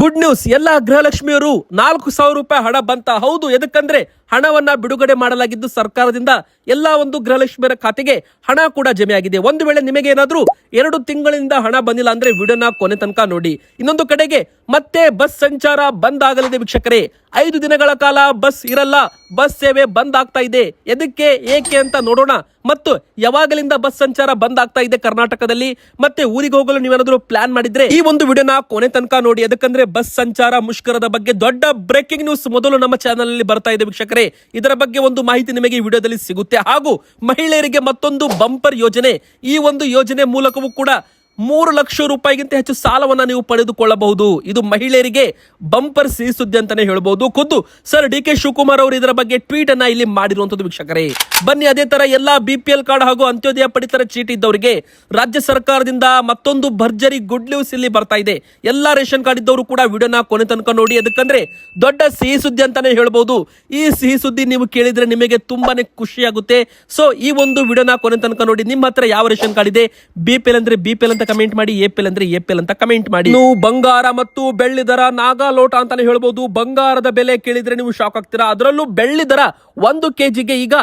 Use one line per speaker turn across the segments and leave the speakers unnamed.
Good news ಎಲ್ಲ ಗೃಹಲಕ್ಷ್ಮಿಯವರು ನಾಲ್ಕು ಸಾವಿರ ರೂಪಾಯಿ ಹಣ ಬಂತ. ಹೌದು, ಎದಕ್ಕಂದ್ರೆ ಹಣವನ್ನ ಬಿಡುಗಡೆ ಮಾಡಲಾಗಿದ್ದು ಸರ್ಕಾರದಿಂದ ಎಲ್ಲಾ ಒಂದು ಗೃಹಲಕ್ಷ್ಮಿಯರ ಖಾತೆಗೆ ಹಣ ಕೂಡ ಜಮೆಯಾಗಿದೆ ಒಂದು ವೇಳೆ ನಿಮಗೆ ಏನಾದರೂ ಎರಡು ತಿಂಗಳಿಂದ ಹಣ ಬಂದಿಲ್ಲ ಅಂದ್ರೆ ವಿಡಿಯೋನ ಕೊನೆ ತನಕ ನೋಡಿ. ಇನ್ನೊಂದು ಕಡೆಗೆ ಮತ್ತೆ ಬಸ್ ಸಂಚಾರ ಬಂದ್ ಆಗಲಿದೆ ವೀಕ್ಷಕರೇ. ಐದು ದಿನಗಳ ಕಾಲ ಬಸ್ ಇರಲ್ಲ, ಬಸ್ ಸೇವೆ ಬಂದ್ ಆಗ್ತಾ ಇದೆ. ಎದಕ್ಕೆ, ಏಕೆ ಅಂತ ನೋಡೋಣ. ಮತ್ತು ಯಾವಾಗಲಿಂದ ಬಸ್ ಸಂಚಾರ ಬಂದ್ ಆಗ್ತಾ ಇದೆ ಕರ್ನಾಟಕದಲ್ಲಿ, ಮತ್ತೆ ಊರಿಗೆ ಹೋಗಲು ನೀವೇನಾದ್ರೂ ಪ್ಲಾನ್ ಮಾಡಿದ್ರೆ ಈ ಒಂದು ವಿಡಿಯೋನ ಕೊನೆ ತನಕ ನೋಡಿ. ಯಾಕಂದ್ರೆ ಬಸ್ ಸಂಚಾರ ಮುಷ್ಕರದ ಬಗ್ಗೆ ದೊಡ್ಡ ಬ್ರೇಕಿಂಗ್ ನ್ಯೂಸ್ ಮೊದಲು ನಮ್ಮ ಚಾನೆಲ್ ಅಲ್ಲಿ ಬರ್ತಾ ಇದೆ ವೀಕ್ಷಕರೇ. ಇದರ ಬಗ್ಗೆ ಒಂದು ಮಾಹಿತಿ ನಿಮಗೆ ವಿಡಿಯೋದಲ್ಲಿ ಸಿಗುತ್ತೆ. ಹಾಗೂ ಮಹಿಳೆಯರಿಗೆ ಮತ್ತೊಂದು ಬಂಪರ್ ಯೋಜನೆ. ಈ ಒಂದು ಯೋಜನೆ ಮೂಲಕವೂ ಕೂಡ ಮೂರು ಲಕ್ಷ ರೂಪಾಯಿಗಿಂತ ಹೆಚ್ಚು ಸಾಲವನ್ನ ನೀವು ಪಡೆದುಕೊಳ್ಳಬಹುದು. ಇದು ಮಹಿಳೆಯರಿಗೆ ಬಂಪರ್ ಸಿಹಿ ಸುದ್ದಿ ಅಂತಾನೆ ಹೇಳಬಹುದು ಖುದ್ದು, ಸರ್ ಡಿ ಕೆ ಶಿವಕುಮಾರ್ ಅವರು ಇದರ ಬಗ್ಗೆ ಟ್ವೀಟ್ ಅನ್ನ ಇಲ್ಲಿ ಮಾಡಿರುವಂತದ್ದು ವೀಕ್ಷಕರೇ. ಬನ್ನಿ, ಅದೇ ತರ ಎಲ್ಲಾ ಬಿಪಿಎಲ್ ಕಾರ್ಡ್ ಹಾಗೂ ಅಂತ್ಯೋದಯ ಪಡಿತರ ಚೀಟಿ ಇದ್ದವರಿಗೆ ರಾಜ್ಯ ಸರ್ಕಾರದಿಂದ ಮತ್ತೊಂದು ಭರ್ಜರಿ ಗುಡ್ ನ್ಯೂಸ್ ಇಲ್ಲಿ ಬರ್ತಾ ಇದೆ. ಎಲ್ಲಾ ರೇಷನ್ ಕಾರ್ಡ್ ಇದ್ದವರು ಕೂಡ ವಿಡಿಯೋನ ಕೊನೆ ತನಕ ನೋಡಿ, ಅದಕ್ಕಂದ್ರೆ ದೊಡ್ಡ ಸಿಹಿ ಸುದ್ದಿ ಅಂತಾನೆ ಹೇಳ್ಬಹುದು ಈ ಸಿಹಿ ಸುದ್ದಿ ನೀವು ಕೇಳಿದ್ರೆ ನಿಮಗೆ ತುಂಬಾನೇ ಖುಷಿಯಾಗುತ್ತೆ. ಸೊ ಈ ಒಂದು ವಿಡಿಯೋನ ಕೊನೆ ತನಕ ನೋಡಿ, ನಿಮ್ಮ ಹತ್ರ ಯಾವ ರೇಷನ್ ಕಾರ್ಡ್ ಇದೆ? ಬಿಪಿಎಲ್ ಅಂದ್ರೆ ಬಿಪಿಎಲ್ ಎಲ್ ಕಮೆಂಟ್ ಮಾಡಿ ಎ ಪಿ ಎಲ್ ಅಂದ್ರೆ ಎ ಪಿ ಎಲ್ ಅಂತ ಕಮೆಂಟ್ ಮಾಡಿ. ನೀವು ಬಂಗಾರ ಮತ್ತು ಬೆಳ್ಳಿ ದರ ನಾಗಾಲೋಟ ಅಂತಾನೆ ಹೇಳ್ಬಹುದು ಬಂಗಾರದ ಬೆಲೆ ಕೇಳಿದ್ರೆ ನೀವು ಶಾಕ್ ಆಗ್ತೀರಾ? ಅದರಲ್ಲೂ ಬೆಳ್ಳಿ ದರ ಒಂದು ಕೆಜಿಗೆ ಈಗ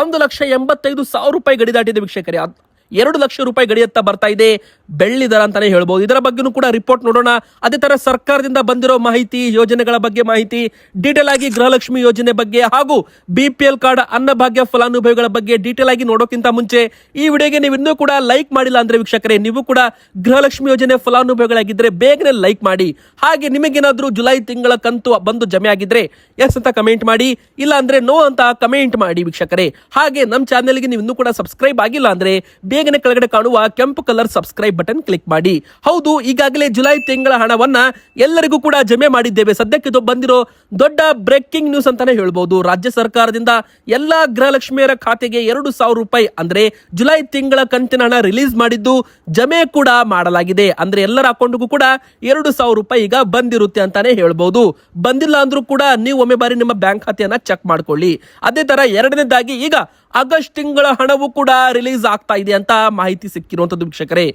ಒಂದು ಲಕ್ಷ ಎಂಬತ್ತೈದು ಸಾವಿರ ರೂಪಾಯಿ ಗಡಿ ದಾಟಿದೆ ವೀಕ್ಷಕರೇ. ಎರಡು ಲಕ್ಷ ರೂಪಾಯಿ ಗಡಿಯತ್ತ ಬರ್ತಾ ಇದೆ. ಬೆಳ್ಳಿ ದರ ಅಂತಾನೆ ಹೇಳ್ಬೋದು. ಇದರ ಬಗ್ಗೆನೂ ಕೂಡ ರಿಪೋರ್ಟ್ ನೋಡೋಣ. ಅದೇ ತರ ಸರ್ಕಾರದಿಂದ ಬಂದಿರೋ ಮಾಹಿತಿ, ಯೋಜನೆಗಳ ಬಗ್ಗೆ ಮಾಹಿತಿ ಡೀಟೇಲ್ ಆಗಿ ಗೃಹಲಕ್ಷ್ಮಿ ಯೋಜನೆ ಬಗ್ಗೆ ಹಾಗೂ B P L card Annabhagya ಫಲಾನುಭವಿಗಳ ಬಗ್ಗೆ ಡೀಟೇಲ್ ಆಗಿ ನೋಡೋಕ್ಕಿಂತ ಮುಂಚೆ ಈ ವಿಡಿಯೋಗೆ ನೀವು ಇನ್ನೂ ಕೂಡ ಲೈಕ್ ಮಾಡಿಲ್ಲ ಅಂದ್ರೆ ವೀಕ್ಷಕರೇ, ನೀವು ಕೂಡ ಗೃಹಲಕ್ಷ್ಮಿ ಯೋಜನೆ ಫಲಾನುಭವಿಗಳಾಗಿದ್ರೆ ಬೇಗನೆ ಲೈಕ್ ಮಾಡಿ. ಹಾಗೆ ನಿಮಗೇನಾದ್ರೂ ಜುಲೈ ತಿಂಗಳ ಕಂತು ಬಂದು ಜಮೆ ಆಗಿದ್ರೆ ಎಸ್ ಅಂತ ಕಮೆಂಟ್ ಮಾಡಿ. ಇಲ್ಲ ಅಂದ್ರೆ ನೋ ಅಂತ ಕಮೆಂಟ್ ಮಾಡಿ ವೀಕ್ಷಕರೇ. ಹಾಗೆ ನಮ್ಮ ಚಾನೆಲ್ಗೆ ನೀವು ಇನ್ನೂ ಕೂಡ ಸಬ್ಸ್ಕ್ರೈಬ್ ಆಗಿಲ್ಲ ಅಂದ್ರೆ ಬೇಗನೆ ಕೆಳಗಡೆ ಕಾಣುವ ಕೆಂಪು ಕಲರ್ ಸಬ್ಸ್ಕ್ರೈಬ್ ಬಟನ್ ಕ್ಲಿಕ್ ಮಾಡಿ. ಹೌದು, ಈಗಾಗಲೇ ಜುಲೈ ತಿಂಗಳ ಹಣವನ್ನ ಎಲ್ಲರಿಗೂ ಕೂಡ ಜಮೆ ಮಾಡಿದ್ದೇವೆ. ಸದ್ಯಕ್ಕೆ ಬಂದಿರೋ ದೊಡ್ಡ ಬ್ರೇಕಿಂಗ್ ನ್ಯೂಸ್ ಅಂತಾನೆ ಹೇಳ್ಬಹುದು ರಾಜ್ಯ ಸರ್ಕಾರದಿಂದ ಎಲ್ಲಾ ಗೃಹಲಕ್ಷ್ಮಿಯರ ಖಾತೆಗೆ ಎರಡು ಸಾವಿರ ರೂಪಾಯಿ ಅಂದ್ರೆ ಜುಲೈ ತಿಂಗಳ ಕಂತಿನ ಹಣ ರಿಲೀಸ್ ಮಾಡಿದ್ದು ಜಮೆ ಕೂಡ ಮಾಡಲಾಗಿದೆ. ಅಂದ್ರೆ ಎಲ್ಲರ ಅಕೌಂಟ್ಗೂ ಕೂಡ ಎರಡು ಸಾವಿರ ರೂಪಾಯಿ ಈಗ ಬಂದಿರುತ್ತೆ ಅಂತಾನೆ ಹೇಳ್ಬಹುದು ಬಂದಿಲ್ಲ ಅಂದ್ರೂ ಕೂಡ ನೀವು ಒಮ್ಮೆ ಬಾರಿ ನಿಮ್ಮ ಬ್ಯಾಂಕ್ ಖಾತೆಯನ್ನ ಚೆಕ್ ಮಾಡ್ಕೊಳ್ಳಿ. ಅದೇ ತರ ಎರಡನೇದಾಗಿ ಈಗ ಆಗಸ್ಟ್ ತಿಂಗಳ ಹಣವು ಕೂಡ ರಿಲೀಸ್ ಆಗ್ತಾ ಇದೆ ಮಾಹಿತಿ ಸಿಕ್ಕಿರುವಂತದ್ದು ವೀಕ್ಷಕರೇ.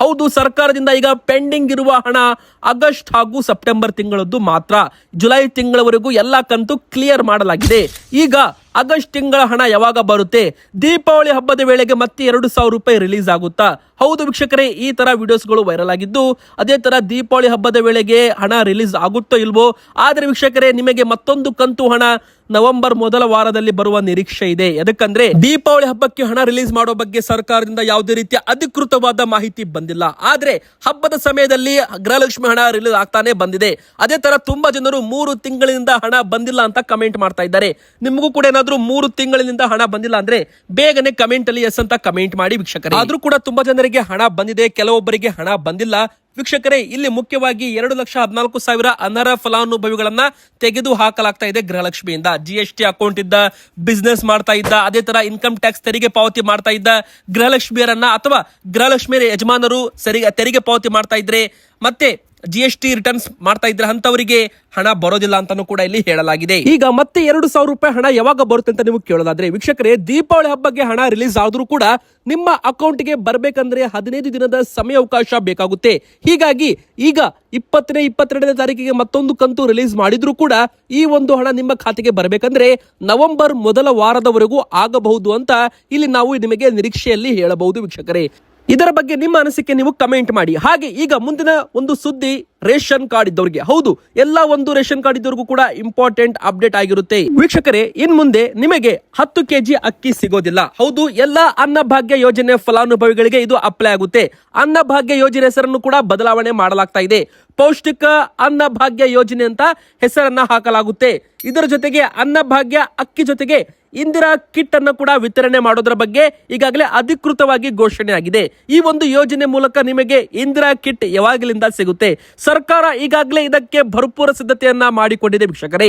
ಹೌದು, ಸರ್ಕಾರದಿಂದ ಈಗ ಪೆಂಡಿಂಗ್ ಇರುವ ಹಣ ಆಗಸ್ಟ್ ಹಾಗೂ ಸೆಪ್ಟೆಂಬರ್ ತಿಂಗಳದ್ದು ಮಾತ್ರ. ಜುಲೈ ತಿಂಗಳವರೆಗೂ ಎಲ್ಲ ಕಂತು ಕ್ಲಿಯರ್ ಮಾಡಲಾಗಿದೆ. ಈಗ ಆಗಸ್ಟ್ ತಿಂಗಳ ಹಣ ಯಾವಾಗ ಬರುತ್ತೆ? ದೀಪಾವಳಿ ಹಬ್ಬದ ವೇಳೆಗೆ ಮತ್ತೆ ಎರಡು ಸಾವಿರ ರೂಪಾಯಿ ರಿಲೀಸ್ ಆಗುತ್ತಾ? ಹೌದು ವೀಕ್ಷಕರೇ, ಈ ತರ ವಿಡಿಯೋಸ್ಗಳು ವೈರಲ್ ಆಗಿದ್ದು, ಅದೇ ತರ ದೀಪಾವಳಿ ಹಬ್ಬದ ವೇಳೆಗೆ ಹಣ ರಿಲೀಸ್ ಆಗುತ್ತೋ ಇಲ್ವೋ? ಆದ್ರೆ ವೀಕ್ಷಕರೇ, ನಿಮಗೆ ಮತ್ತೊಂದು ಕಂತು ಹಣ ನವೆಂಬರ್ ಮೊದಲ ವಾರದಲ್ಲಿ ಬರುವ ನಿರೀಕ್ಷೆ ಇದೆ. ಯಾಕಂದ್ರೆ ದೀಪಾವಳಿ ಹಬ್ಬಕ್ಕೆ ಹಣ ರಿಲೀಸ್ ಮಾಡೋ ಬಗ್ಗೆ ಸರ್ಕಾರದಿಂದ ಯಾವುದೇ ರೀತಿಯ ಅಧಿಕೃತವಾದ ಮಾಹಿತಿ ಬಂದಿಲ್ಲ. ಆದ್ರೆ ಹಬ್ಬದ ಸಮಯದಲ್ಲಿ ಗೃಹಲಕ್ಷ್ಮಿ ಹಣ ರಿಲೀಸ್ ಆಗ್ತಾನೆ ಬಂದಿದೆ. ಅದೇ ತರ ತುಂಬಾ ಜನರು ಮೂರು ತಿಂಗಳಿನಿಂದ ಹಣ ಬಂದಿಲ್ಲ ಅಂತ ಕಮೆಂಟ್ ಮಾಡ್ತಾ ಇದ್ದಾರೆ. ನಿಮಗೂ ಕೂಡ ಮೂರು ತಿಂಗಳಿನಿಂದ ಹಣ ಬಂದಿಲ್ಲ ಅಂದ್ರೆ ಬೇಗನೆ ಕಮೆಂಟ್ ಅಲ್ಲಿ ಎಸ್ ಅಂತ ಕಮೆಂಟ್ ಮಾಡಿ ವೀಕ್ಷಕರೇ. ಆದ್ರೂ ಕೂಡ ತುಂಬಾ ಜನರಿಗೆ ಹಣ ಬಂದಿದೆ, ಕೆಲವೊಬ್ಬರಿಗೆ ಹಣ ಬಂದಿಲ್ಲ. ವೀಕ್ಷಕರೇ, ಇಲ್ಲಿ ಮುಖ್ಯವಾಗಿ ಎರಡು ಲಕ್ಷ ಹದಿನಾಲ್ಕು ಸಾವಿರ ಅನರ್ಹ ಫಲಾನುಭವಿಗಳನ್ನ ತೆಗೆದು ಹಾಕಲಾಗ್ತಾ ಇದೆ ಗೃಹಲಕ್ಷ್ಮಿಯಿಂದ. ಜಿ ಎಸ್ ಟಿ ಅಕೌಂಟ್ ಇದ್ದ ಬಿಸ್ನೆಸ್ ಮಾಡ್ತಾ ಇದ್ದ, ಅದೇ ತರ ಇನ್ಕಮ್ ಟ್ಯಾಕ್ಸ್ ತೆರಿಗೆ ಪಾವತಿ ಮಾಡ್ತಾ ಇದ್ದ ಗೃಹಲಕ್ಷ್ಮಿಯರನ್ನ ಅಥವಾ ಗೃಹಲಕ್ಷ್ಮಿಯರ ಯಜಮಾನರು ಸರಿ ತೆರಿಗೆ ಪಾವತಿ ಮಾಡ್ತಾ ಇದ್ರೆ ಮತ್ತೆ ಜಿ ಎಸ್ ಟಿ ರಿಟರ್ನ್ಸ್ ಮಾಡ್ತಾ ಇದ್ರೆ ಅಂತವರಿಗೆ ಹಣ ಬರೋದಿಲ್ಲ ಅಂತಾನೂ ಕೂಡ ಇಲ್ಲಿ ಹೇಳಲಾಗಿದೆ. ಈಗ ಮತ್ತೆ ಎರಡು ಸಾವಿರ ರೂಪಾಯಿ ಹಣ ಯಾವಾಗ ಬರುತ್ತೆ ಅಂತ ನೀವು ಕೇಳೋದಾದ್ರೆ, ವೀಕ್ಷಕರೇ, ದೀಪಾವಳಿ ಹಬ್ಬಕ್ಕೆ ಹಣ ರಿಲೀಸ್ ಆದ್ರೂ ಕೂಡ ನಿಮ್ಮ ಅಕೌಂಟ್ಗೆ ಬರಬೇಕಂದ್ರೆ ಹದಿನೈದು ದಿನದ ಸಮಯಾವಕಾಶ ಬೇಕಾಗುತ್ತೆ. ಹೀಗಾಗಿ ಈಗ ಇಪ್ಪತ್ತನೇ, ಇಪ್ಪತ್ತೆರಡನೇ ತಾರೀಕಿಗೆ ಮತ್ತೊಂದು ಕಂತು ರಿಲೀಸ್ ಮಾಡಿದ್ರೂ ಕೂಡ ಈ ಒಂದು ಹಣ ನಿಮ್ಮ ಖಾತೆಗೆ ಬರಬೇಕಂದ್ರೆ ನವೆಂಬರ್ ಮೊದಲ ವಾರದವರೆಗೂ ಆಗಬಹುದು ಅಂತ ಇಲ್ಲಿ ನಾವು ನಿಮಗೆ ನಿರೀಕ್ಷೆಯಲ್ಲಿ ಹೇಳಬಹುದು ವೀಕ್ಷಕರೇ. ಇದರ ಬಗ್ಗೆ ನಿಮ್ಮ ಅನಿಸಿಕೆ ನೀವು ಕಮೆಂಟ್ ಮಾಡಿ. ಹಾಗೆ ಈಗ ಮುಂದಿನ ಒಂದು ಸುದ್ದಿ ರೇಷನ್ ಕಾರ್ಡ್ ಇದ್ದವರಿಗೆ. ಹೌದು, ಎಲ್ಲ ಒಂದು ರೇಷನ್ ಕಾರ್ಡ್ ಇದ್ದವರಿಗೂ ಕೂಡ ಇಂಪಾರ್ಟೆಂಟ್ ಅಪ್ಡೇಟ್ ಆಗಿರುತ್ತೆ. ವೀಕ್ಷಕರೇ, ಇನ್ ಮುಂದೆ ನಿಮಗೆ ಹತ್ತು ಕೆಜಿ ಅಕ್ಕಿ ಸಿಗೋದಿಲ್ಲ. ಹೌದು, ಎಲ್ಲ ಅನ್ನಭಾಗ್ಯ ಯೋಜನೆ ಫಲಾನುಭವಿಗಳಿಗೆ ಇದು ಅಪ್ಲೈ ಆಗುತ್ತೆ. ಅನ್ನಭಾಗ್ಯ ಯೋಜನೆ ಹೆಸರನ್ನು ಕೂಡ ಬದಲಾವಣೆ ಮಾಡಲಾಗ್ತಾ ಇದೆ. ಪೌಷ್ಟಿಕ ಅನ್ನಭಾಗ್ಯ ಯೋಜನೆ ಅಂತ ಹೆಸರನ್ನ ಹಾಕಲಾಗುತ್ತೆ. ಇದರ ಜೊತೆಗೆ ಅನ್ನಭಾಗ್ಯ ಅಕ್ಕಿ ಜೊತೆಗೆ ಇಂದಿರಾ ಕಿಟ್ ಅನ್ನು ಕೂಡ ವಿತರಣೆ ಮಾಡೋದ್ರ ಬಗ್ಗೆ ಈಗಾಗಲೇ ಅಧಿಕೃತವಾಗಿ ಘೋಷಣೆ ಆಗಿದೆ ಈ ಒಂದು ಯೋಜನೆ ಮೂಲಕ ನಿಮಗೆ ಇಂದಿರಾ ಕಿಟ್ ಯಾವಾಗಲಿಂದ ಸಿಗುತ್ತೆ? ಸರ್ಕಾರ ಈಗಾಗಲೇ ಇದಕ್ಕೆ ಭರ್ಪೂರ ಸಿದ್ಧತೆಯನ್ನ ಮಾಡಿಕೊಂಡಿದೆ ವೀಕ್ಷಕರೇ.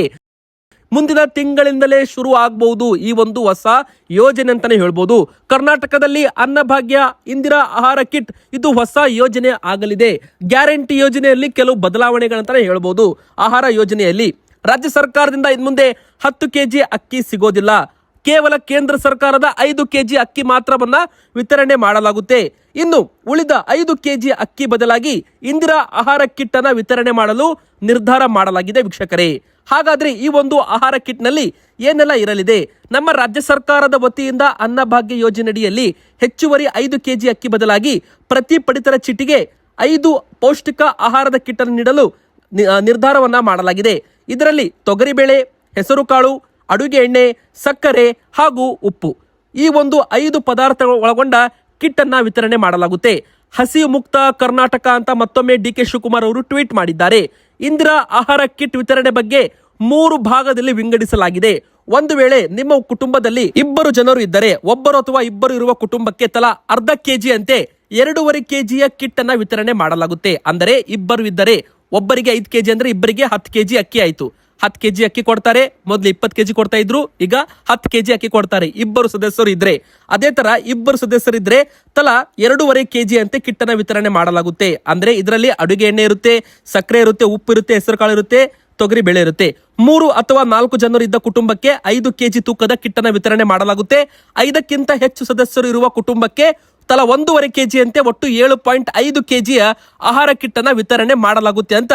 ಮುಂದಿನ ತಿಂಗಳಿಂದಲೇ ಶುರು ಆಗಬಹುದು ಈ ಒಂದು ಹೊಸ ಯೋಜನೆ ಅಂತಾನೆ ಹೇಳ್ಬೋದು. ಕರ್ನಾಟಕದಲ್ಲಿ ಅನ್ನಭಾಗ್ಯ ಇಂದಿರಾ ಆಹಾರ ಕಿಟ್ ಇದು ಹೊಸ ಯೋಜನೆ ಆಗಲಿದೆ. ಗ್ಯಾರಂಟಿ ಯೋಜನೆಯಲ್ಲಿ ಕೆಲವು ಬದಲಾವಣೆಗಳಂತಾನೆ ಹೇಳ್ಬೋದು. ಆಹಾರ ಯೋಜನೆಯಲ್ಲಿ ರಾಜ್ಯ ಸರ್ಕಾರದಿಂದ ಇನ್ಮುಂದೆ ಹತ್ತು ಕೆಜಿ ಅಕ್ಕಿ ಸಿಗೋದಿಲ್ಲ. ಕೇವಲ ಕೇಂದ್ರ ಸರ್ಕಾರದ ಐದು ಕೆಜಿ ಅಕ್ಕಿ ಮಾತ್ರವನ್ನ ವಿತರಣೆ ಮಾಡಲಾಗುತ್ತೆ. ಇನ್ನು ಉಳಿದ ಐದು ಕೆಜಿ ಅಕ್ಕಿ ಬದಲಾಗಿ ಇಂದಿರಾ ಆಹಾರ ಕಿಟ್ ಅನ್ನ ವಿತರಣೆ ಮಾಡಲು ನಿರ್ಧಾರ ಮಾಡಲಾಗಿದೆ ವೀಕ್ಷಕರೇ. ಹಾಗಾದ್ರೆ ಈ ಒಂದು ಆಹಾರ ಕಿಟ್ನಲ್ಲಿ ಏನೆಲ್ಲ ಇರಲಿದೆ? ನಮ್ಮ ರಾಜ್ಯ ಸರ್ಕಾರದ ವತಿಯಿಂದ ಅನ್ನಭಾಗ್ಯ ಯೋಜನೆಯಡಿಯಲ್ಲಿ ಹೆಚ್ಚುವರಿ ಐದು ಕೆಜಿ ಅಕ್ಕಿ ಬದಲಾಗಿ ಪ್ರತಿ ಪಡಿತರ ಚೀಟಿಗೆ ಐದು ಪೌಷ್ಟಿಕ ಆಹಾರದ ಕಿಟ್ ಅನ್ನು ನೀಡಲು ನಿರ್ಧಾರವನ್ನ ಮಾಡಲಾಗಿದೆ. ಇದರಲ್ಲಿ ತೊಗರಿಬೇಳೆ, ಹೆಸರುಕಾಳು ಅಡುಗೆ ಎಣ್ಣೆ, ಸಕ್ಕರೆ ಹಾಗೂ ಉಪ್ಪು. ಈ ಒಂದು ಐದು ಪದಾರ್ಥಗಳು ಒಳಗೊಂಡ ಕಿಟ್ ಅನ್ನ ವಿತರಣೆ ಮಾಡಲಾಗುತ್ತೆ. ಹಸಿವು ಮುಕ್ತ ಕರ್ನಾಟಕ ಅಂತ ಮತ್ತೊಮ್ಮೆ ಡಿ ಕೆ ಶಿವಕುಮಾರ್ ಅವರು ಟ್ವೀಟ್ ಮಾಡಿದ್ದಾರೆ. ಇಂದಿರಾ ಆಹಾರ ಕಿಟ್ ವಿತರಣೆ ಬಗ್ಗೆ ಮೂರು ಭಾಗದಲ್ಲಿ ವಿಂಗಡಿಸಲಾಗಿದೆ. ಒಂದು ವೇಳೆ ನಿಮ್ಮ ಕುಟುಂಬದಲ್ಲಿ ಇಬ್ಬರು ಜನರು ಇದ್ದರೆ, ಒಬ್ಬರು ಅಥವಾ ಇಬ್ಬರು ಇರುವ ಕುಟುಂಬಕ್ಕೆ ತಲಾ ಅರ್ಧ ಕೆಜಿ ಅಂತೆ ಎರಡೂವರೆ ಕೆಜಿಯ ಕಿಟ್ ಅನ್ನ ವಿತರಣೆ ಮಾಡಲಾಗುತ್ತೆ. ಅಂದರೆ ಇಬ್ಬರು ಇದ್ದರೆ ಒಬ್ಬರಿಗೆ ಐದು ಕೆಜಿ, ಅಂದ್ರೆ ಇಬ್ಬರಿಗೆ ಹತ್ತು ಕೆಜಿ ಅಕ್ಕಿ ಆಯ್ತು. ಹತ್ತು ಕೆಜಿ ಅಕ್ಕಿ ಕೊಡ್ತಾರೆ. ಮೊದಲು ಇಪ್ಪತ್ತು ಕೆಜಿ ಕೊಡ್ತಾ ಇದ್ರು. ಈಗ ಹತ್ತು ಕೆಜಿ ಅಕ್ಕಿ ಕೊಡ್ತಾರೆ. ಇಬ್ಬರು ಸದಸ್ಯರು ಇದ್ರೆ. ಅದೇ ತರ ಇಬ್ಬರು ಸದಸ್ಯರು ಇದ್ರೆ ತಲಾ ಎರಡೂವರೆ ಕೆಜಿ ಅಂತೆ ಕಿಟ್ಟನ ವಿತರಣೆ ಮಾಡಲಾಗುತ್ತೆ. ಅಂದ್ರೆ ಇದರಲ್ಲಿ ಅಡುಗೆ ಎಣ್ಣೆ ಇರುತ್ತೆ, ಸಕ್ಕರೆ ಇರುತ್ತೆ, ಉಪ್ಪು ಇರುತ್ತೆ, ಹೆಸರುಕಾಳು ಇರುತ್ತೆ, ತೊಗರಿ ಬೆಳೆ ಇರುತ್ತೆ. ಮೂರು ಅಥವಾ ನಾಲ್ಕು ಜನರು ಇದ್ದ ಕುಟುಂಬಕ್ಕೆ ಐದು ಕೆಜಿ ತೂಕದ ಕಿಟ್ಟನ ವಿತರಣೆ ಮಾಡಲಾಗುತ್ತೆ. ಐದಕ್ಕಿಂತ ಹೆಚ್ಚು ಸದಸ್ಯರು ಇರುವ ಕುಟುಂಬಕ್ಕೆ ತಲಾ ಒಂದೂವರೆ ಕೆಜಿ ಅಂತೆ ಒಟ್ಟು ಏಳು ಪಾಯಿಂಟ್ ಐದು ಕೆಜಿಯ ಆಹಾರ ಕಿಟ್ಟನ ವಿತರಣೆ ಮಾಡಲಾಗುತ್ತೆ ಅಂತ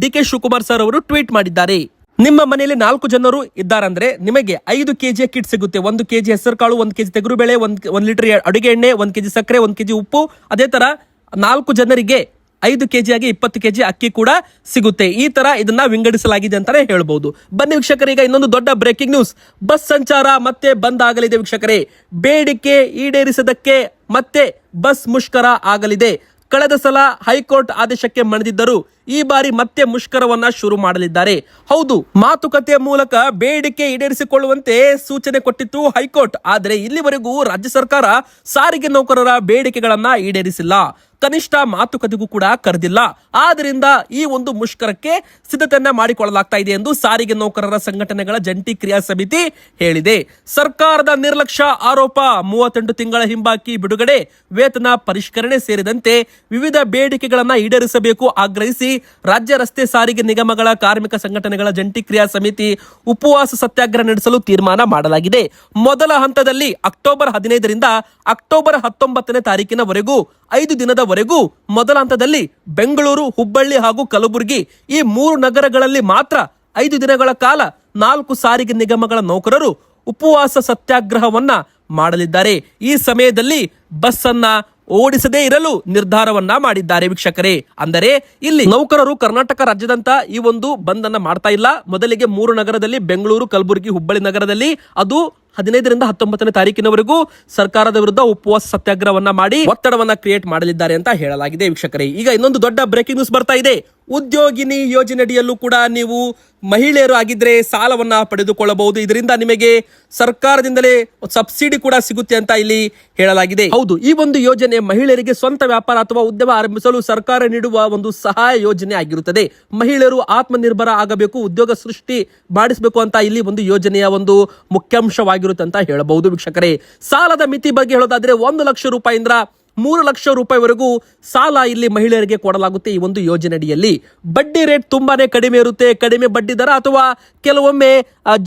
ಡಿ ಕೆ ಶಿವಕುಮಾರ್ ಸರ್ ಅವರು ಟ್ವೀಟ್ ಮಾಡಿದ್ದಾರೆ. ನಿಮ್ಮ ಮನೆಯಲ್ಲಿ ನಾಲ್ಕು ಜನರು ಇದ್ದಾರಂದ್ರೆ ನಿಮಗೆ ಐದು ಕೆಜಿಯ ಕಿಟ್ ಸಿಗುತ್ತೆ. ಒಂದು ಕೆಜಿ ಹೆಸರು ಕಾಳು, ಒಂದು ಕೆಜಿ ತೆಗುರುಬೇಳೆ ಒಂದ್ ಒಂದು ಲೀಟರ್ ಅಡುಗೆ ಎಣ್ಣೆ, ಒಂದ್ ಕೆಜಿ ಸಕ್ಕರೆ, ಒಂದ್ ಕೆಜಿ ಉಪ್ಪು. ಅದೇ ತರ ನಾಲ್ಕು ಜನರಿಗೆ ಐದು ಕೆಜಿ ಆಗಿ ಇಪ್ಪತ್ತು ಕೆಜಿ ಅಕ್ಕಿ ಕೂಡ ಸಿಗುತ್ತೆ. ಈ ತರ ಇದನ್ನ ವಿಂಗಡಿಸಲಾಗಿದೆ ಅಂತಾನೆ ಹೇಳ್ಬಹುದು ಬನ್ನಿ ವೀಕ್ಷಕರೇ, ಈಗ ಇನ್ನೊಂದು ದೊಡ್ಡ ಬ್ರೇಕಿಂಗ್ ನ್ಯೂಸ್ ಬಸ್ ಸಂಚಾರ ಮತ್ತೆ ಬಂದ್ ಆಗಲಿದೆ ವೀಕ್ಷಕರೇ. ಬೇಡಿಕೆ ಈಡೇರಿಸದಕ್ಕೆ ಮತ್ತೆ ಬಸ್ ಮುಷ್ಕರ ಆಗಲಿದೆ. ಕಳೆದ ಸಲ ಹೈಕೋರ್ಟ್ ಆದೇಶಕ್ಕೆ ಮಣಿದಿದ್ದರು ಈ ಬಾರಿ ಮತ್ತೆ ಮುಷ್ಕರವನ್ನ ಶುರು ಮಾಡಲಿದ್ದಾರೆ. ಹೌದು, ಮಾತುಕತೆಯ ಮೂಲಕ ಬೇಡಿಕೆ ಈಡೇರಿಸಿಕೊಳ್ಳುವಂತೆ ಸೂಚನೆ ಕೊಟ್ಟಿತ್ತು ಹೈಕೋರ್ಟ್. ಆದರೆ ಇಲ್ಲಿವರೆಗೂ ರಾಜ್ಯ ಸರ್ಕಾರ ಸಾರಿಗೆ ನೌಕರರ ಬೇಡಿಕೆಗಳನ್ನ ಈಡೇರಿಸಿಲ್ಲ. ಕನಿಷ್ಠ ಮಾತುಕತೆಗೂ ಕೂಡ ಕರೆದಿಲ್ಲ. ಆದ್ದರಿಂದ ಈ ಒಂದು ಮುಷ್ಕರಕ್ಕೆ ಸಿದ್ಧತೆಯನ್ನ ಮಾಡಿಕೊಳ್ಳಲಾಗ್ತಾ ಇದೆ ಎಂದು ಸಾರಿಗೆ ನೌಕರರ ಸಂಘಟನೆಗಳ ಜಂಟಿ ಕ್ರಿಯಾ ಸಮಿತಿ ಹೇಳಿದೆ. ಸರ್ಕಾರದ ನಿರ್ಲಕ್ಷ್ಯ ಆರೋಪ ಮೂವತ್ತೆಂಟು ತಿಂಗಳ ಹಿಂಬಾಕಿ ಬಿಡುಗಡೆ, ವೇತನ ಪರಿಷ್ಕರಣೆ ಸೇರಿದಂತೆ ವಿವಿಧ ಬೇಡಿಕೆಗಳನ್ನ ಈಡೇರಿಸಬೇಕು ಆಗ್ರಹಿಸಿ ರಾಜ್ಯ ರಸ್ತೆ ಸಾರಿಗೆ ನಿಗಮಗಳ ಕಾರ್ಮಿಕ ಸಂಘಟನೆಗಳ ಜಂಟಿ ಕ್ರಿಯಾ ಸಮಿತಿ ಉಪವಾಸ ಸತ್ಯಾಗ್ರಹ ನಡೆಸಲು ತೀರ್ಮಾನ ಮಾಡಲಾಗಿದೆ. ಮೊದಲ ಹಂತದಲ್ಲಿ ಅಕ್ಟೋಬರ್ ಹದಿನೈದರಿಂದ ಅಕ್ಟೋಬರ್ ಹತ್ತೊಂಬತ್ತನೇ ತಾರೀಕಿನವರೆಗೂ, ಐದು ದಿನದವರೆಗೂ ಮೊದಲ ಹಂತದಲ್ಲಿ ಬೆಂಗಳೂರು, ಹುಬ್ಬಳ್ಳಿ ಹಾಗೂ ಕಲಬುರಗಿ ಈ ಮೂರು ನಗರಗಳಲ್ಲಿ ಮಾತ್ರ ಐದು ದಿನಗಳ ಕಾಲ ನಾಲ್ಕು ಸಾರಿಗೆ ನಿಗಮಗಳ ನೌಕರರು ಉಪವಾಸ ಸತ್ಯಾಗ್ರಹವನ್ನ ಮಾಡಲಿದ್ದಾರೆ. ಈ ಸಮಯದಲ್ಲಿ ಬಸ್ ಅನ್ನ ಓಡಿಸದೇ ಇರಲು ನಿರ್ಧಾರವನ್ನ ಮಾಡಿದ್ದಾರೆ ವೀಕ್ಷಕರೇ. ಅಂದರೆ ಇಲ್ಲಿ ನೌಕರರು ಕರ್ನಾಟಕ ರಾಜ್ಯದಂತ ಈ ಒಂದು ಬಂದ್ ಅನ್ನ ಮಾಡ್ತಾ ಇಲ್ಲ. ಮೊದಲಿಗೆ ಮೂರು ನಗರದಲ್ಲಿ ಬೆಂಗಳೂರು, ಕಲಬುರಗಿ, ಹುಬ್ಬಳ್ಳಿ ನಗರದಲ್ಲಿ. ಅದು ಹದಿನೈದರಿಂದ ಹತ್ತೊಂಬತ್ತನೇ ತಾರೀಕಿನವರೆಗೂ ಸರ್ಕಾರದ ವಿರುದ್ಧ ಉಪವಾಸ ಸತ್ಯಾಗ್ರಹವನ್ನ ಮಾಡಿ ಒತ್ತಡವನ್ನ ಕ್ರಿಯೇಟ್ ಮಾಡಲಿದ್ದಾರೆ ಅಂತ ಹೇಳಲಾಗಿದೆ ವೀಕ್ಷಕರೇ. ಈಗ ಇನ್ನೊಂದು ದೊಡ್ಡ ಬ್ರೇಕಿಂಗ್ ನ್ಯೂಸ್ ಬರ್ತಾ ಇದೆ. ಉದ್ಯೋಗಿನಿ ಯೋಜನೆಯಡಿಯಲ್ಲೂ ಕೂಡ ನೀವು ಮಹಿಳೆಯರು ಆಗಿದ್ರೆ ಸಾಲವನ್ನ ಪಡೆದುಕೊಳ್ಳಬಹುದು. ಇದರಿಂದ ನಿಮಗೆ ಸರ್ಕಾರದಿಂದಲೇ ಸಬ್ಸಿಡಿ ಕೂಡ ಸಿಗುತ್ತೆ ಅಂತ ಇಲ್ಲಿ ಹೇಳಲಾಗಿದೆ. ಹೌದು, ಈ ಒಂದು ಯೋಜನೆ ಮಹಿಳೆಯರಿಗೆ ಸ್ವಂತ ವ್ಯಾಪಾರ ಅಥವಾ ಉದ್ಯಮ ಆರಂಭಿಸಲು ಸರ್ಕಾರ ನೀಡುವ ಒಂದು ಸಹಾಯ ಯೋಜನೆ ಆಗಿರುತ್ತದೆ. ಮಹಿಳೆಯರು ಆತ್ಮನಿರ್ಭರ ಆಗಬೇಕು, ಉದ್ಯೋಗ ಸೃಷ್ಟಿ ಮಾಡಿಸಬೇಕು ಅಂತ ಇಲ್ಲಿ ಒಂದು ಯೋಜನೆಯ ಒಂದು ಮುಖ್ಯಾಂಶವಾಗಿರುತ್ತೆ ಅಂತ ಹೇಳಬಹುದು ವೀಕ್ಷಕರೇ. ಸಾಲದ ಮಿತಿ ಬಗ್ಗೆ ಹೇಳೋದಾದ್ರೆ ಒಂದು ಲಕ್ಷ ರೂಪಾಯಿಂದ ಮೂರು ಲಕ್ಷ ರೂಪಾಯಿವರೆಗೂ ಸಾಲ ಇಲ್ಲಿ ಮಹಿಳೆಯರಿಗೆ ಕೊಡಲಾಗುತ್ತೆ ಈ ಒಂದು ಯೋಜನೆಯಡಿಯಲ್ಲಿ. ಬಡ್ಡಿ ರೇಟ್ ತುಂಬಾನೇ ಕಡಿಮೆ ಇರುತ್ತೆ. ಕಡಿಮೆ ಬಡ್ಡಿ ದರ ಅಥವಾ ಕೆಲವೊಮ್ಮೆ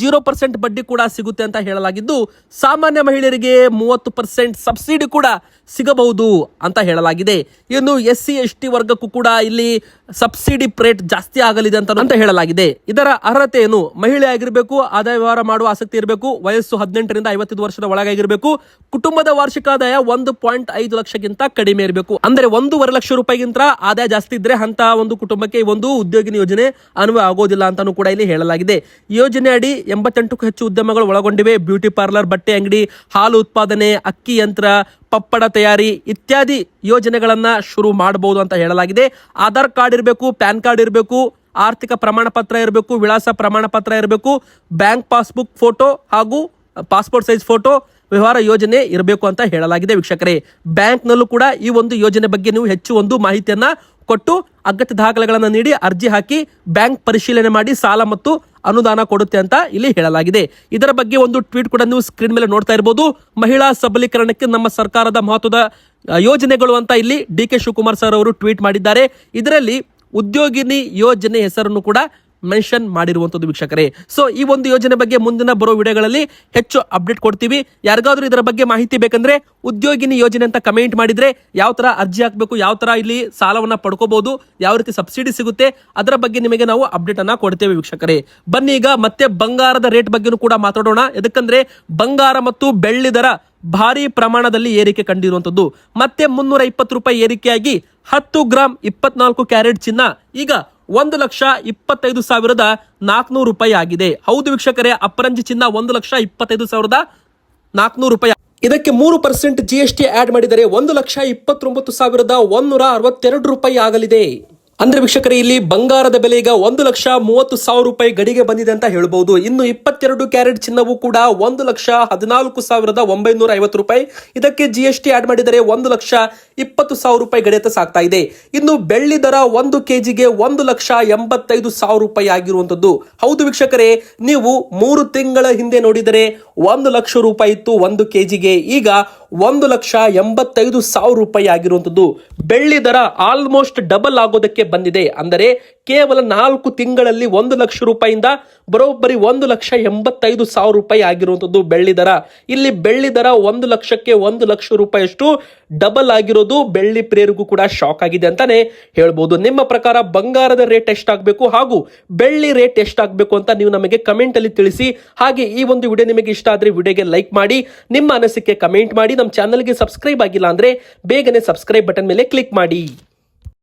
ಜೀರೋ ಪರ್ಸೆಂಟ್ ಬಡ್ಡಿ ಕೂಡ ಸಿಗುತ್ತೆ ಅಂತ ಹೇಳಲಾಗಿದ್ದು ಸಾಮಾನ್ಯ ಮಹಿಳೆಯರಿಗೆ ಮೂವತ್ತು ಪರ್ಸೆಂಟ್ ಸಬ್ಸಿಡಿ ಕೂಡ ಸಿಗಬಹುದು ಅಂತ ಹೇಳಲಾಗಿದೆ. ಇನ್ನು ಎಸ್ ಸಿ ಎಸ್ ಟಿ ವರ್ಗಕ್ಕೂ ಕೂಡ ಇಲ್ಲಿ ಸಬ್ಸಿಡಿ ರೇಟ್ ಜಾಸ್ತಿ ಆಗಲಿದೆ ಅಂತ ಅಂತ ಹೇಳಲಾಗಿದೆ. ಇದರ ಅರ್ಹತೆ ಏನು? ಮಹಿಳೆ ಆಗಿರಬೇಕು, ಆದಾಯ ವ್ಯವಹಾರ ಮಾಡುವ ಆಸಕ್ತಿ ಇರಬೇಕು, ವಯಸ್ಸು ಹದಿನೆಂಟರಿಂದ ಐವತ್ತೈದು ವರ್ಷದ ಒಳಗಾಗಿರಬೇಕು ಕುಟುಂಬದ ವಾರ್ಷಿಕ ಆದಾಯ ಒಂದು ಪಾಯಿಂಟ್ ಐದು ಲಕ್ಷಕ್ಕಿಂತ ಕಡಿಮೆ ಇರಬೇಕು. ಅಂದರೆ ಒಂದೂವರೆ ಲಕ್ಷ ರೂಪಾಯಿಗಿಂತ ಆದಾಯ ಜಾಸ್ತಿ ಇದ್ರೆ ಅಂತ ಒಂದು ಕುಟುಂಬಕ್ಕೆ ಒಂದು ಉದ್ಯೋಗಿನಿ ಯೋಜನೆ ಅನ್ವಯ ಆಗೋದಿಲ್ಲ ಅಂತಾನೂ ಕೂಡ ಇಲ್ಲಿ ಹೇಳಲಾಗಿದೆ. ಯೋಜನೆ ಅಡಿ ಎಂಬತ್ತೆಂಟಕ್ಕೂ ಹೆಚ್ಚು ಉದ್ಯಮಗಳು ಒಳಗೊಂಡಿವೆ. ಬ್ಯೂಟಿ ಪಾರ್ಲರ್, ಬಟ್ಟೆ ಅಂಗಡಿ, ಹಾಲು ಉತ್ಪಾದನೆ, ಅಕ್ಕಿ ಯಂತ್ರ, ಪಪ್ಪಡ ತಯಾರಿ ಇತ್ಯಾದಿ ಯೋಜನೆಗಳನ್ನ ಶುರು ಮಾಡಬಹುದು ಅಂತ ಹೇಳಲಾಗಿದೆ. ಆಧಾರ್ ಕಾರ್ಡ್ ಇರಬೇಕು, ಪ್ಯಾನ್ ಕಾರ್ಡ್ ಇರಬೇಕು, ಆರ್ಥಿಕ ಪ್ರಮಾಣ ಪತ್ರ ಇರಬೇಕು, ವಿಳಾಸ ಪ್ರಮಾಣ ಪತ್ರ ಇರಬೇಕು, ಬ್ಯಾಂಕ್ ಪಾಸ್ಬುಕ್ ಫೋಟೋ ಹಾಗೂ ಪಾಸ್ಪೋರ್ಟ್ ಸೈಜ್ ಫೋಟೋ ವ್ಯವಹಾರ ಯೋಜನೆ ಇರಬೇಕು ಅಂತ ಹೇಳಲಾಗಿದೆ ವೀಕ್ಷಕರೇ. ಬ್ಯಾಂಕ್ನಲ್ಲೂ ಕೂಡ ಈ ಒಂದು ಯೋಜನೆ ಬಗ್ಗೆ ನೀವು ಹೆಚ್ಚು ಒಂದು ಮಾಹಿತಿಯನ್ನ ಕೊಟ್ಟು ಅಗತ್ಯ ದಾಖಲೆಗಳನ್ನು ನೀಡಿ, ಅರ್ಜಿ ಹಾಕಿ ಬ್ಯಾಂಕ್ ಪರಿಶೀಲನೆ ಮಾಡಿ, ಸಾಲ ಮತ್ತು ಅನುದಾನ ಕೊಡುತ್ತೆ ಅಂತ ಇಲ್ಲಿ ಹೇಳಲಾಗಿದೆ. ಇದರ ಬಗ್ಗೆ ಒಂದು ಟ್ವೀಟ್ ಕೂಡ ನೀವು ಸ್ಕ್ರೀನ್ ಮೇಲೆ ನೋಡ್ತಾ ಇರಬಹುದು ಮಹಿಳಾ ಸಬಲೀಕರಣಕ್ಕೆ ನಮ್ಮ ಸರ್ಕಾರದ ಮಹತ್ವದ ಯೋಜನೆಗಳು ಅಂತ ಇಲ್ಲಿ ಡಿ ಕೆ ಶಿವಕುಮಾರ್ ಸರ್ ಅವರು ಟ್ವೀಟ್ ಮಾಡಿದ್ದಾರೆ. ಇದರಲ್ಲಿ ಉದ್ಯೋಗಿನಿ ಯೋಜನೆ ಹೆಸರನ್ನು ಕೂಡ ಮೆನ್ಷನ್ ಮಾಡಿರುವಂತದ್ದು ವೀಕ್ಷಕರೇ. ಸೊ ಈ ಒಂದು ಯೋಜನೆ ಬಗ್ಗೆ ಮುಂದಿನ ಬರೋ ವಿಡಿಯೋಗಳಲ್ಲಿ ಹೆಚ್ಚು ಅಪ್ಡೇಟ್ ಕೊಡ್ತೀವಿ. ಯಾರಿಗಾದ್ರೂ ಇದರ ಬಗ್ಗೆ ಮಾಹಿತಿ ಬೇಕಂದ್ರೆ ಉದ್ಯೋಗಿನಿ ಯೋಜನೆ ಅಂತ ಕಮೆಂಟ್ ಮಾಡಿದ್ರೆ ಯಾವ ತರ ಅರ್ಜಿ ಹಾಕಬೇಕು, ಯಾವ ತರ ಇಲ್ಲಿ ಸಾಲವನ್ನ ಪಡ್ಕೋಬಹುದು ಯಾವ ರೀತಿ ಸಬ್ಸಿಡಿ ಸಿಗುತ್ತೆ, ಅದರ ಬಗ್ಗೆ ನಿಮಗೆ ನಾವು ಅಪ್ಡೇಟ್ ಅನ್ನ ಕೊಡ್ತೇವೆ ವೀಕ್ಷಕರೇ. ಬನ್ನಿ ಈಗ ಮತ್ತೆ ಬಂಗಾರದ ರೇಟ್ ಬಗ್ಗೆನೂ ಕೂಡ ಮಾತಾಡೋಣ. ಯಾಕಂದ್ರೆ ಬಂಗಾರ ಮತ್ತು ಬೆಳ್ಳಿ ದರ ಭಾರಿ ಪ್ರಮಾಣದಲ್ಲಿ ಏರಿಕೆ ಕಂಡಿರುವಂತದ್ದು ಮತ್ತೆ ಮುನ್ನೂರ ಇಪ್ಪತ್ತು ರೂಪಾಯಿ ಏರಿಕೆಯಾಗಿ ಹತ್ತು ಗ್ರಾಮ್ ಇಪ್ಪತ್ನಾಲ್ಕು ಕ್ಯಾರೆಟ್ ಚಿನ್ನ. ಈಗ ಒಂದು ಲಕ್ಷ ಇಪ್ಪತ್ತೈದು ಸಾವಿರದ ನಾಲ್ಕುನೂರು ರೂಪಾಯಿ ಆಗಿದೆ. ಹೌದು ವೀಕ್ಷಕರೇ, ಅಪರಂಜಿ ಚಿನ್ನ ಒಂದು ಲಕ್ಷ ಇಪ್ಪತ್ತೈದು ಸಾವಿರದ ನಾಲ್ಕುನೂರು ರೂಪಾಯಿ. ಇದಕ್ಕೆ ಮೂರು percent G S T add ಮಾಡಿದರೆ ಒಂದು ಲಕ್ಷ ಇಪ್ಪತ್ತೊಂಬತ್ತು ಸಾವಿರದ ಒಂದೂರ ಅರವತ್ತೆರಡು ರೂಪಾಯಿ ಆಗಲಿದೆ. ಅಂದ್ರೆ ವೀಕ್ಷಕರೇ, ಇಲ್ಲಿ ಬಂಗಾರದ ಬೆಲೆ ಈಗ ಒಂದು ಲಕ್ಷ ಮೂವತ್ತು ಸಾವಿರ ರೂಪಾಯಿ ಗಡಿಗೆ ಬಂದಿದೆ ಅಂತ ಹೇಳಬಹುದು ಇನ್ನು ಇಪ್ಪತ್ತೆರಡು ಕ್ಯಾರೆಟ್ ಚಿನ್ನವು ಕೂಡ ಒಂದು ಲಕ್ಷ ಹದಿನಾಲ್ಕು ಸಾವಿರದ ಒಂಬೈನೂರ ಐವತ್ತು ರೂಪಾಯಿ. ಇದಕ್ಕೆ ಜಿ ಎಸ್ ಟಿ ಆಡ್ ಮಾಡಿದರೆ ಒಂದು ಲಕ್ಷ ಇಪ್ಪತ್ತು ಸಾವಿರ ರೂಪಾಯಿ ಗಡಿಯತ್ತ ಸಾಗ್ತಾ ಇದೆ. ಇನ್ನು ಬೆಳ್ಳಿ ದರ ಒಂದು ಕೆಜಿಗೆ ಒಂದು ಲಕ್ಷ ಎಂಬತ್ತೈದು ಸಾವಿರ ರೂಪಾಯಿ ಆಗಿರುವಂತದ್ದು ಹೌದು ವೀಕ್ಷಕರೇ, ನೀವು ಮೂರು ತಿಂಗಳ ಹಿಂದೆ ನೋಡಿದರೆ ಒಂದು ಲಕ್ಷ ರೂಪಾಯಿ ಇತ್ತು ಒಂದು ಕೆಜಿಗೆ. ಈಗ ಒಂದು ಲಕ್ಷ ಎಂಬತ್ತೈದು ಸಾವಿರ ರೂಪಾಯಿ ಆಗಿರುವಂತದ್ದು ಬೆಳ್ಳಿ ದರ ಆಲ್ಮೋಸ್ಟ್ ಡಬಲ್ ಆಗೋದಕ್ಕೆ ಬಂದಿದೆ. ಅಂದರೆ ಕೇವಲ ನಾಲ್ಕು ತಿಂಗಳಲ್ಲಿ ಒಂದು ಲಕ್ಷ ರೂಪಾಯಿಂದ ಬರೋಬ್ಬರಿ ಒಂದು ಲಕ್ಷ ಎಂಬತ್ತೈದು ಸಾವಿರ ರೂಪಾಯಿ ಆಗಿರುವಂತದ್ದು ಬೆಳ್ಳಿ ದರ. ಇಲ್ಲಿ ಬೆಳ್ಳಿ ದರ ಒಂದು ಲಕ್ಷಕ್ಕೆ ಒಂದು ಲಕ್ಷ ರೂಪಾಯಿಯಷ್ಟು ಡಬಲ್ ಆಗಿರೋದು ಬೆಳ್ಳಿ ಪ್ರಿಯರಿಗೂ ಕೂಡ ಶಾಕ್ ಆಗಿದೆ ಅಂತಾನೆ ಹೇಳ್ಬೋದು. ನಿಮ್ಮ ಪ್ರಕಾರ ಬಂಗಾರದ ರೇಟ್ ಎಷ್ಟಾಗಬೇಕು ಹಾಗೂ ಬೆಳ್ಳಿ ರೇಟ್ ಎಷ್ಟಾಗಬೇಕು ಅಂತ ನೀವು ನಮಗೆ ಕಮೆಂಟ್ ಅಲ್ಲಿ ತಿಳಿಸಿ. ಹಾಗೆ ಈ ಒಂದು ವಿಡಿಯೋ ನಿಮಗೆ ಇಷ್ಟ ಆದ್ರೆ ವಿಡಿಯೋಗೆ ಲೈಕ್ ಮಾಡಿ, ನಿಮ್ಮ ಅನಿಸಿಕೆ ಕಮೆಂಟ್ ಮಾಡಿ. ನಮ್ಮ ಚಾನಲ್ಗೆ ಸಬ್ಸ್ಕ್ರೈಬ್ ಆಗಿಲ್ಲ ಅಂದ್ರೆ ಬೇಗನೆ ಸಬ್ಸ್ಕ್ರೈಬ್ ಬಟನ್ ಮೇಲೆ ಕ್ಲಿಕ್ ಮಾಡಿ.